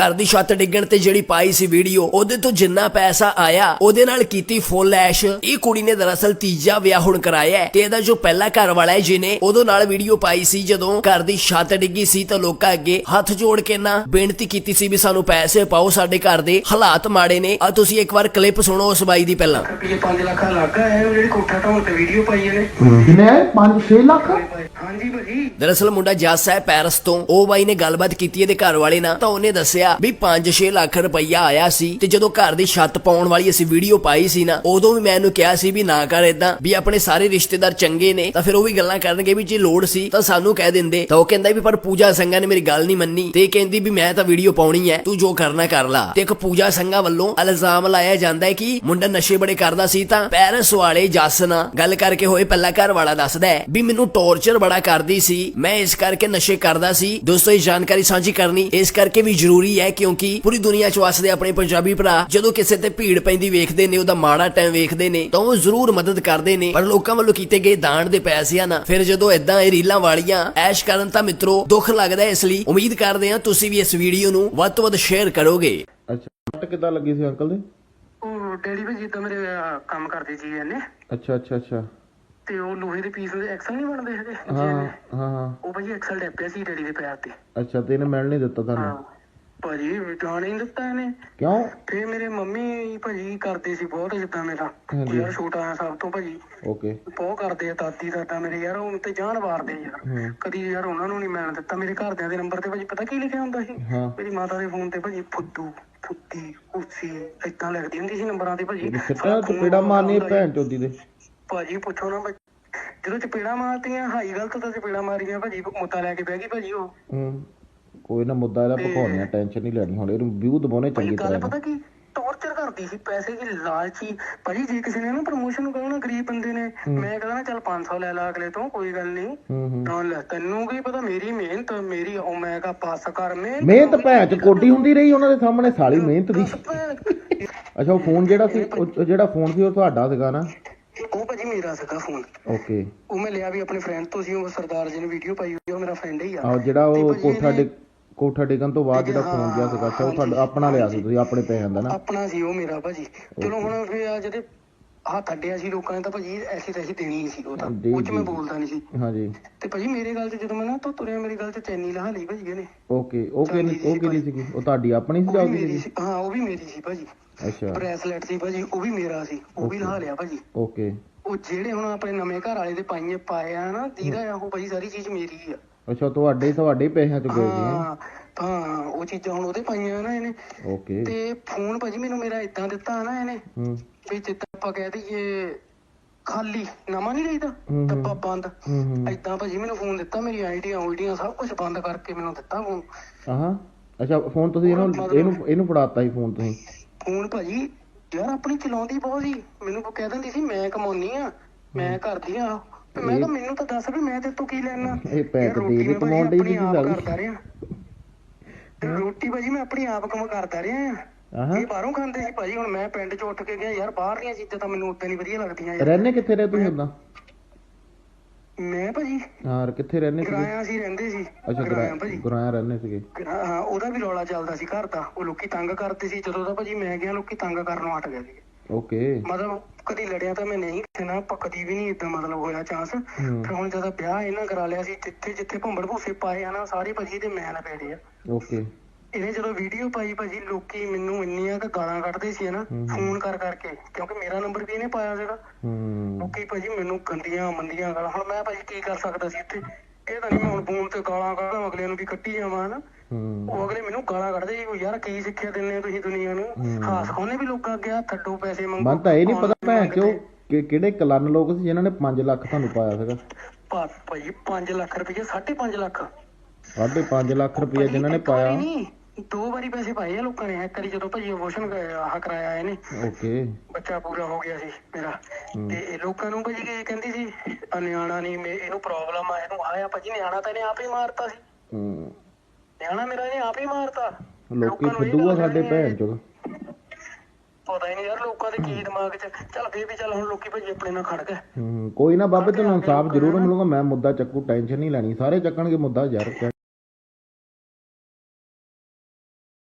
ਘਰ ਦੀ ਛੱਤ ਡਿੱਗਣ ਤੇ ਜਿਹੜੀ ਪਾਈ ਸੀ ਵੀਡੀਓ ਉਹਦੇ ਤੋਂ ਜਿੰਨਾ ਪੈਸਾ ਆਇਆ ਉਹਦੇ ਨਾਲ ਕੀਤੀ ਫੁੱਲ ਐਸ਼ ਇਹ ਕੁੜੀ ਨੇ ਦਰਅਸਲ ਤੀਜਾ ਵਿਆਹ ਹੁਣ ਕਰਾਇਆ ਹੈ ਤੇ ਇਹਦਾ ਜੋ ਪਹਿਲਾ ਘਰ ਵਾਲਾ ਹੈ ਜਿਹਨੇ ਉਹਦੇ ਨਾਲ ਵੀਡੀਓ ਪਾਈ ਸੀ ਜਦੋਂ ਘਰ ਦੀ ਛੱਤ ਡਿੱਗੀ ਸੀ ਤਾਂ ਲੋਕਾਂ ਅੱਗੇ ਹੱਥ ਜੋੜ ਕੇ ਨਾ ਬੇਨਤੀ ਕੀਤੀ ਸੀ ਵੀ ਸਾਨੂੰ ਪੈਸੇ ਪਾਓ ਸਾਡੇ ਘਰ ਦੇ ਹਾਲਾਤ ਮਾੜੇ ਨੇ। ਆ ਤੁਸੀਂ ਇੱਕ ਵਾਰ ਕਲਿੱਪ ਸੁਣੋ ਉਸ ਬਾਈ ਦੀ ਪਹਿਲਾਂ। ਰੁਪਏ 5 ਲੱਖ ਲੱਗਾ ਹੈ ਉਹ ਜਿਹੜੀ ਕੋਠਾ ਢਾਉਣ ਤੇ ਵੀਡੀਓ ਪਾਈ ਇਹਨੇ। ਕਿੰਨੇ? 5-6 ਲੱਖ? ਹਾਂਜੀ ਭਾਜੀ। ਦਰਅਸਲ ਮੁੰਡਾ ਜੱਸ ਹੈ ਪੈਰਸ ਤੋਂ, ਉਹ ਬਾਈ ਨੇ ਗੱਲਬਾਤ ਕੀਤੀ ਇਹਦੇ ਘਰ ਵਾਲੇ ਨਾਲ, ਤਾਂ ਉਹਨੇ ਦੱਸਿਆ ਵੀ 5-6 ਲੱਖ ਰੁਪਈਆ ਆਇਆ ਸੀ ਤੇ ਜਦੋਂ ਘਰ ਦੀ ਛੱਤ ਪਾਉਣ ਵਾਲੀ ਅਸੀਂ ਵੀਡੀਓ ਪਾਈ ਸੀ ਨਾ, ਉਦੋਂ ਵੀ ਮੈਂ ਇਹਨੂੰ ਕਿਹਾ ਸੀ ਵੀ ਨਾ ਕਰ ਇਦਾਂ ਵੀ ਆਪਣੇ ਸਾਰੇ ਰਿਸ਼ਤੇਦਾਰ ਚੰਗੇ ਨੇ, ਤਾਂ ਫਿਰ ਉਹ ਵੀ ਗੱਲਾਂ ਕਰਨਗੇ ਵੀ ਜੇ ਲੋੜ ਸੀ ਤਾਂ ਸਾਨੂੰ ਕਹਿ ਦਿੰਦੇ। ਤਾਂ ਉਹ ਕਹਿੰਦਾ ਵੀ ਪਰ ਪੂਜਾ ਸੰਘਾ ਨੇ ਮੇਰੀ ਗੱਲ ਨਹੀਂ ਮੰਨੀ ਤੇ ਕਹਿੰਦੀ ਵੀ ਮੈਂ ਤਾਂ ਵੀਡੀਓ ਪਾਉਣੀ ਹੈ, ਤੂੰ ਜੋ ਕਰਨਾ ਕਰ ਲਾ। ਤੇ ਇੱਕ ਪੂਜਾ ਸੰਘਾ ਵੱਲੋਂ ਇਲਜ਼ਾਮ ਲਾਇਆ ਜਾਂਦਾ ਹੈ ਕਿ ਮੁੰਡਾ ਨਸ਼ੇ ਬੜੇ ਕਰਦਾ ਸੀ ਤਾਂ ਪੈਰਿਸ ਵਾਲੇ ਜੱਸ ਨਾਲ ਗੱਲ ਕਰਕੇ ਹੋਏ ਪਹਿਲਾ ਘਰ ਵਾਲਾ ਦੱਸਦਾ ਹੈ ਵੀ ਮੈਨੂੰ ਟੌਰਚਰ ਬੜਾ ਕਰਦੀ ਸੀ ਮੈਂ ਇਸ ਕਰਕੇ ਨਸ਼ੇ ਕਰਦਾ ਸੀ। ਦੋਸਤੋ ਇਹ ਜਾਣਕਾਰੀ ਸਾਂਝੀ ਕਰਨੀ ਇਸ ਕਰਕੇ ਵੀ ਜ਼ਰੂਰੀ ਹੈ ਕਿਉਂਕਿ ਪੂਰੀ ਦੁਨੀਆ 'ਚ ਵਸਦੇ ਆਪਣੇ ਪੰਜਾਬੀ ਭਰਾ ਜਦੋਂ ਕਿਸੇ ਤੇ ਭੀੜ ਪੈਂਦੀ ਵੇਖਦੇ ਨੇ ਉਹਦਾ ਮਾੜਾ ਟਾਈਮ ਵੇਖਦੇ ਨੇ ਤਾਂ ਉਹ ਜ਼ਰੂਰ ਮਦਦ ਕਰਦੇ ਨੇ। ਪਰ ਲੋਕਾਂ ਵੱਲੋਂ ਕੀਤੇ ਗਏ ਦਾਨ ਦੇ ਪੈਸੇ ਆ ਨਾ ਫਿਰ ਜਦੋਂ ਇਦਾਂ ਇਹ ਰੀਲਾਂ ਵਾਲੀਆਂ ਐਸ਼ ਕਰਨ ਤਾਂ ਮਿੱਤਰੋ ਦੁੱਖ ਲੱਗਦਾ ਹੈ, ਇਸ ਲਈ। ਉਮੀਦ ਕਰਦੇ ਹਾਂ ਤੁਸੀਂ ਵੀ ਇਸ ਵੀਡੀਓ ਨੂੰ ਵੱਧ ਤੋਂ ਵੱਧ ਸ਼ੇਅਰ ਕਰੋਗੇ। ਅੱਛਾ ਕੱਟ ਕਿੱਦਾਂ ਲੱਗੀ ਸੀ ਅੰਕਲ ਦੇ? ਉਹ ਡੈਡੀ ਭਾਜੀ ਤਾਂ ਮੇਰੇ ਅਹ, ਕੰਮ ਕਰਦੇ ਸੀ ਇਹਨੇ। ਅੱਛਾ ਅੱਛਾ ਅੱਛਾ। ਤੇ ਉਹ ਲੋਹੇ ਦੇ ਪੀਸ ਦੇ ਐਕਸਲ ਨਹੀਂ ਬਣਦੇ ਹੈਗੇ? ਹਾਂ। ਹਾਂ ਉਹ ਭਾਜੀ ਐਕਸਲ ਡੱਪਿਆ ਸੀ ਡੈਡੀ ਦੇ ਪੈਰ ਤੇ। ਅੱਛਾ ਤੇ ਇਹਨੇ ਮਿਲ ਨਹੀਂ ਦਿੱਤਾ ਹਾਂ। ਤੁਹਾਨੂੰ ਭਾਜੀ ਹੀ ਨਹੀਂ ਦਿੱਤਾ ਇਹਨੇ। ਕਿਉਂ? ਤੇ ਮੇਰੇ ਮੰਮੀ ਭਾਜੀ ਕਰਦੇ ਸੀ ਬਹੁਤ ਜਿੱਦਾਂ ਮੇਰਾ। ਯਾਰ ਛੋਟਾ ਆ ਸਭ ਤੋਂ ਭਾਜੀ। ਓਕੇ। ਬਹੁਤ ਕਰਦੇ ਆ ਦਾਦੀ ਦਾਦਾ ਮੇਰੇ ਯਾਰ ਉਹ ਤੇ ਜਾਨ ਵਾਰਦੇ ਯਾਰ। ਕਦੀ ਯਾਰ ਉਹਨਾਂ ਨੂੰ ਨਹੀਂ ਮਿਲਣ ਦਿੱਤਾ। ਮੇਰੇ ਘਰਦਿਆਂ ਦੇ ਨੰਬਰ ਤੇ ਭਾਜੀ ਪਤਾ ਕੀ ਲਿਖਿਆ ਹੁੰਦਾ ਸੀ? ਮੇਰੀ ਮਾਤਾ ਦੇ ਫੋਨ ਤੇ ਭਾਜੀ ਫੁੱਦੂ ਫੁੱਤੀ ਉਸੀ ਏਦਾਂ ਲਿਖਦੀ ਹੁੰਦੀ ਸੀ ਨੰਬਰਾਂ ਤੇ ਭਾਜੀ। ਚਪੇੜਾ ਮਾਰਨੀ ਭੈਣ ਚੋਦੀ ਦੇ। ਭਾਜੀ ਪੁੱਛੋ ਨਾ ਭਾਜੀ। ਜਦੋਂ ਚਪੇੜਾ ਮਾਰਤੀਆਂ ਹਾਈ ਗਲਤ ਤਾਂ ਚਪੇੜਾ ਮਾਰੀਆਂ ਭਾਜੀ ਮੁੱਦਾ ਲੈ ਕੇ ਬਹਿ ਗਈ ਭਾਜੀ ਉਹ। ਹੂੰ ਕੋਈ ਨਾ ਮੁੱਦਾ ਇਹਦਾ ਪਕਾਉਣੇ ਆ ਟੈਨਸ਼ਨ ਨਹੀਂ ਲੈਣੀ ਹੁਣ ਇਹਨੂੰ ਵਿਊ ਦਬਾਉਣੇ ਭਾਜੀ ਚੰਗੀ ਗੱਲ ਤਰ੍ਹਾਂ ਪਤਾ ਕੀ ਟੌਰਚਰ ਕਰਦੀ ਸੀ ਪੈਸੇ ਦੀ ਲਾਲਚੀ। ਭਾਜੀ ਜੇ ਕਿਸੇ ਨੇ ਨਾ ਪ੍ਰਮੋਸ਼ਨ ਕਹੋ ਨਾ ਗਰੀਬ ਬੰਦੇ ਨੇ ਮੈਂ ਕਹਿੰਦਾ ਨਾ ਚੱਲ 500 ਲੈ ਲਾ ਅਗਲੇ ਤੋਂ ਕੋਈ ਗੱਲ ਨਹੀਂ ਹੂੰ ਹੂੰ। ਨਾ ਲੈ ਤੈਨੂੰ ਕੀ ਪਤਾ ਮੇਰੀ ਮਿਹਨਤ ਮੇਰੀ ਉਹ ਮੈਂ ਕਹਾ ਪਾਸ ਕਰ ਮਿਹਨਤ ਮਿਹਨਤ ਭੈਣ ਚ ਕੋਡੀ ਹੁੰਦੀ ਰਹੀ ਉਹਨਾਂ ਦੇ ਸਾਹਮਣੇ ਸਾਲੀ ਮਿਹਨਤ ਦੀ। ਅੱਛਾ ਉਹ ਫੋਨ ਜਿਹੜਾ ਸੀ ਉਹ ਉਹ ਜਿਹੜਾ ਫੋਨ ਸੀ ਉਹ ਤੁਹਾਡਾ ਸੀਗਾ ਨਾ? ਮੇਰਾ ਸੀਗਾ ਫੋਨ ਓਕੇ ਉਹ ਮੈਂ ਲਿਆ ਵੀ ਆਪਣੇ ਫਰੈਂਡ ਤੋਂ ਸੀ ਉਹ ਸਰਦਾਰ ਜੀ ਨੇ ਵੀਡੀਓ ਪਾਈ ਹੋਈ ਉਹ ਮੇਰਾ ਫਰੈਂਡ ਹੀ ਆ। ਆਹ ਜਿਹੜਾ ਉਹ ਕੋਠਾ ਡਿੱਗ ਕੋਠਾ ਡਿੱਗਣ ਤੋਂ ਬਾਅਦ ਜਿਹੜਾ ਫੋਨ ਗਿਆ ਸੀਗਾ ਅੱਛਾ ਉਹ ਤੁਹਾਡਾ ਆਪਣਾ ਲਿਆ ਸੀ ਤੁਸੀਂ ਆਪਣੇ ਪੈਸਿਆਂ ਦਾ ਨਾ? ਆਪਣਾ ਸੀ ਉਹ ਮੇਰਾ ਭਾਜੀ। ਚਲੋ ਹੁਣ ਫਿਰ ਆ ਜਿਹੜੇ ਹੱਥ ਅੱਡਿਆ ਸੀ ਲੋਕਾਂ ਨੇ ਤਾਂ ਭਾਜੀ ਐਸੀ ਤੈਸੀ ਦੇਣੀ ਹੀ ਸੀ ਉਹ ਤਾਂ। ਜੀ, ਉਹ ਚ ਮੈਂ। ਬੋਲਦਾ ਨਹੀਂ ਸੀ। ਹਾਂਜੀ। ਤੇ ਭਾਜੀ ਮੇਰੇ ਗੱਲ ਤੇ ਜਦੋਂ ਮੈਂ ਨਾ ਤੋਂ ਤੁਰਿਆ ਮੇਰੀ ਗੱਲ ਤੇ ਚੈਨੀ ਲਾ ਲਈ ਭਾਜੀ ਇਹਨੇ। ਓਕੇ ਉਹ ਕਿਹੜੀ ਉਹ ਕਿਹੜੀ ਸੀਗੀ? ਉਹ ਤੁਹਾਡੀ ਆਪਣੀ ਸੀ ਉਹ ਜਾਂ ਵੀ ਉਹਦੀ ਮੇਰੀ ਸੀ। ਹਾਂ ਉਹ ਵੀ ਮੇਰੀ ਸੀ ਭਾਜੀ। ਅੱਛਾ। ਬ੍ਰੈਸਲੈਟ ਸੀ ਭਾਜੀ ਉਹ ਵੀ ਮੇਰਾ ਸੀ। ਉਹ ਵੀ ਲਾ ਲਿਆ ਭਾਜੀ। ਓਕੇ ਉਹ ਜਿਹੜੇ ਹੁਣ ਆਪਣੇ ਨਵੇਂ ਘਰ ਵਾਲੇ ਦੇ ਪਾਈਏ ਪਾਏ ਆ ਨਾ ਆ ਉਹ ਭਾਜੀ ਸਾਰੀ ਚੀਜ਼ ਮੇਰੀ ਆ। ਅੱਛਾ ਤੁਹਾਡੇ ਤੁਹਾਡੇ ਪੈਸਿਆਂ ਚ ਗਏ ਜੀ ਹਾਂ ਉਹ ਚੀਜ਼ਾਂ ਹੁਣ ਉਹਦੇ ਪਾਈਆਂ ਨਾ ਇਹਨੇ। ਓਕੇ ਤੇ ਫੋਨ ਭਾਜੀ ਮੈਨੂੰ ਮੇਰਾ ਇਦਾਂ ਦਿੱਤਾ ਨਾ ਇਹਨੇ ਹੂੰ। ਵੀ ਜਿੱਦਾਂ ਆਪਾਂ ਕਹਿ ਦਈਏ ਖਾਲੀ ਨਵਾਂ ਨਹੀਂ ਰਹੀਦਾ ਹੂੰ। ਡੱਬਾ ਬੰਦ। ਹੂੰ ਹੂੰ। ਭਾਜੀ ਮੈਨੂੰ ਫੋਨ ਦਿੱਤਾ ਮੇਰੀ ਆਈਡੀਆਂ ਆਈਡੀਆਂ ਸਭ ਕੁਝ ਬੰਦ ਕਰਕੇ ਮੈਨੂੰ ਦਿੱਤਾ ਫੋਨ। ਆਹਾਂ। ਅੱਛਾ ਫੋਨ ਤੁਸੀਂ ਇਹਨੂੰ ਇਹਨੂੰ ਇਹਨੂੰ ਫੜਾਤਾ ਸੀ ਫੋਨ ਤੁਸੀਂ? ਫੋਨ ਭਾਜੀ ਯਾਰ ਆਪਣੀ ਚਲਾਉਂਦੀ ਬਹੁਤ ਸੀ। ਮੈਨੂੰ ਉਹ ਕਹਿ ਦਿੰਦੀ ਸੀ ਮੈਂ ਕਮਾਉਣੀ ਆ ਮੈਂ ਕਰਦੀ ਆ। ਤੇ ਮੈਂ ਕਿਹਾ ਮੈਨੂੰ ਤਾਂ ਦੱਸ ਵੀ ਮੈਂ ਤੇ ਤੂੰ ਕੀ ਲੈਣਾ? ਇਹ ਯਾਰ, ਦੇ ਦੇ ਕਮਾਉਣ ਡਈ ਆਪਣੀ ਸੀ ਆਪ ਸਾਲੀ। ਕਰਦਾ ਰਿਹਾ। ਤੇ ਰੋਟੀ ਭਾਜੀ ਮੈਂ ਆਪਣੀ ਆਪ ਕਮ ਕਰਦਾ ਰਿਹਾ। ਆ ਆਹਾਂ। ਇਹ ਬਾਹਰੋਂ ਖਾਂਦੇ ਸੀ ਭਾਜੀ ਹੁਣ ਮੈਂ ਪਿੰਡ ਚ ਉੱਠ ਕੇ ਗਿਆ। ਯਾਰ ਬਾਹਰ ਦੀਆਂ ਚੀਜ਼ਾਂ ਤਾਂ ਮੈਨੂੰ ਉਦਾਂ ਨਹੀਂ ਵਧੀਆ ਲੱਗਦੀਆਂ ਯਾਰ। ਰਹਿੰਦੇ ਕਿੱਥੇ ਰਹੇ ਤੁਸੀਂ ਉਦਾਂ ਮੈਂ ਭਾਜੀ। ਹਾਂ ਕਿੱਥੇ ਰਹਿੰਦੇ ਸੀਗੇ? ਕਿਰਾਇਆ ਸੀ ਰਹਿੰਦੇ ਸੀ। ਅੱਛਾ ਕਿਰਾਇਆ ਭਾਜੀ। ਗੁਰਾਇਆ ਰਹਿੰਦੇ ਸੀਗੇ। ਕਿਰਾ- ਹਾਂ ਉਹਦਾ ਵੀ ਰੌਲਾ ਚੱਲਦਾ ਸੀ ਘਰ ਦਾ। ਉਹ ਲੋਕੀ ਤੰਗ ਕਰਦੇ ਸੀ। ਜਦੋਂ ਦਾ ਭਾਜੀ ਮੈਂ ਗਿਆ ਲੋਕੀ ਤੰਗ ਕਰਨੋਂ ਹਟ ਗਏ ਸੀ ਓਕੇ। ਮਤਲਬ ਕਦੀ ਲੜਿਆ ਤਾਂ ਮੈਂ ਨਹੀਂ ਕਿਸੇ ਨਾਲ ਪਰ ਕਦੀ ਵੀ ਨਹੀਂ ਇਦਾਂ ਮਤਲਬ ਹੋਇਆ ਚਾਂਸ। ਹੂੰ। ਫਿਰ ਹੁਣ ਜਦੋਂ ਵਿਆਹ ਇਹਨਾਂ ਕਰਾ ਲਿਆ ਸੀ ਜਿੱਥੇ ਜਿੱਥੇ ਭੰਬੜ ਭੂਸੇ ਪਾਏ ਆ ਨਾ ਸਾਰੇ ਭਾਜੀ ਦੇ ਮੈਂ ਲਪੇੜੇ ਆ। ਓਕੇ। ਇਹਨੇ ਜਦੋਂ ਵੀਡੀਓ ਪਾਈ ਭਾਜੀ ਲੋਕੀ ਮੈਨੂੰ ਇੰਨੀਆਂ ਕੁ ਗਾਲਾਂ ਕੱਢਦੇ ਸੀ ਨਾ। ਫੋਨ ਕਰ ਕਰਕੇ ਕਿਉਂਕਿ ਮੇਰਾ ਨੰਬਰ ਵੀ ਇਹਨੇ ਪਾਇਆ ਸੀਗਾ। ਲੋਕੀ ਭਾਜੀ ਮੈਨੂੰ ਗੰਦੀਆਂ ਮੰਦੀਆਂ ਗਾਲਾਂ ਹੁਣ ਮੈਂ ਭਾਜੀ ਕੀ ਕਰ ਸਕਦਾ ਸੀ ਇੱਥੇ? ਇਹ ਤਾਂ ਨਹੀਂ ਹੁਣ ਫੋਨ ਤੇ ਗਾਲਾਂ ਕੱਢਾਂ ਅਗਲੇ ਨੂੰ ਵੀ ਕੱਢੀ ਜਾਵਾਂ ਹਨਾ। ਹੂੰ। ਉਹ ਅਗਲੇ ਮੈਨੂੰ ਗਾਲਾਂ ਕੱਢਦੇ ਸੀ ਯਾਰ ਕੀ ਸਿੱਖਿਆ ਹੋ ਤੁਸੀਂ ਦੁਨੀਆ ਨੂੰ। ਖਾਸ ਉਹਨੇ ਵੀ ਲੋਕਾਂ ਅੱਗੇ ਹੱਥ ਅੱਡੋ ਪੈਸੇ ਮੰਗੋ ਮਨ ਤਾਂ ਇਹ ਨਹੀਂ ਪਤਾ ਭੈਣ ਮੰਗਦੇ। ਚੋ ਕਿ ਕਿਹੜੇ ਕਲਨ ਲੋਕ ਸੀ ਜਿਨ੍ਹਾਂ ਨੇ 5 ਲੱਖ ਤੁਹਾਨੂੰ ਪਾਇਆ ਸੀਗਾ? ਭਾਜੀ 5 ਲੱਖ ਰੁਪਏ 5.5 ਲੱਖ। ਸਾਢੇ 5 ਲੱਖ ਰੁਪਏ ਜਿਨ੍ਹਾਂ ਨੇ ਪਾਇਆ। ਨਹੀਂ ਦੋ ਵਾਰੀ ਪੈਸੇ ਪਾਏ ਆ ਲੋਕਾਂ ਨੇ ਇੱਕ ਵਾਰੀ ਜਦੋਂ ਭਾਜੀ ਅਬੋਰਸ਼ਨ ਆਹ ਕਰਾਇਆ ਇਹਨੇ। ਓਕੇ ਬੱਚਾ ਪੂਰਾ ਹੋ ਗਿਆ ਸੀ ਮੇਰਾ। ਤੇ ਇਹ ਲੋਕਾਂ ਨੂੰ ਭਾਜੀ ਕੀ ਕਹਿੰਦੀ ਸੀ ਆ ਨਿਆਣਾ ਨਹੀਂ ਮੇ ਇਹਨੂੰ ਪ੍ਰੋਬਲਮ ਆ ਇਹਨੂੰ ਆਇਆ ਭਾਜੀ ਨਿਆਣਾ ਤਾਂ ਇਹਨੇ ਆਪ ਹੀ ਮਾਰਤਾ ਸੀ। ਹੂੰ। ਨਿਆਣਾ ਮੇਰਾ ਇਹਨੇ ਆਪ ਹੀ ਮਾਰਤਾ। ਲੋਕੀ ਲੋਕਾਂ ਨੂੰ ਇਹ ਫੁੱਦੂ ਆ ਗੱਲ ਸਾਡੇ ਭੈਣ ਚੋ ਪਤਾ ਹੀ ਨਹੀਂ ਯਾਰ ਲੋਕਾਂ ਦੇ ਕੀ ਦਿਮਾਗ 'ਚ ਚੱਲ ਫੇਰ ਵੀ ਚੱਲ ਹੁਣ ਲੋਕੀ ਭਾਜੀ ਆਪਣੇ ਨਾਲ ਖੜ ਗਏ। ਹੂੰ ਕੋਈ ਨਾ ਬਾਬੇ ਤੁਹਾਨੂੰ ਇਨਸਾਫ ਜ਼ਰੂਰ ਮਿਲੂਗਾ ਮੈਂ ਮੁੱਦਾ ਚੱਕੂ ਟੈਨਸ਼ਨ ਨਹੀਂ ਲੈਣੀ ਸਾਰੇ ਚੱਕਣਗੇ ਮੁੱਦਾ ਯਾਰ।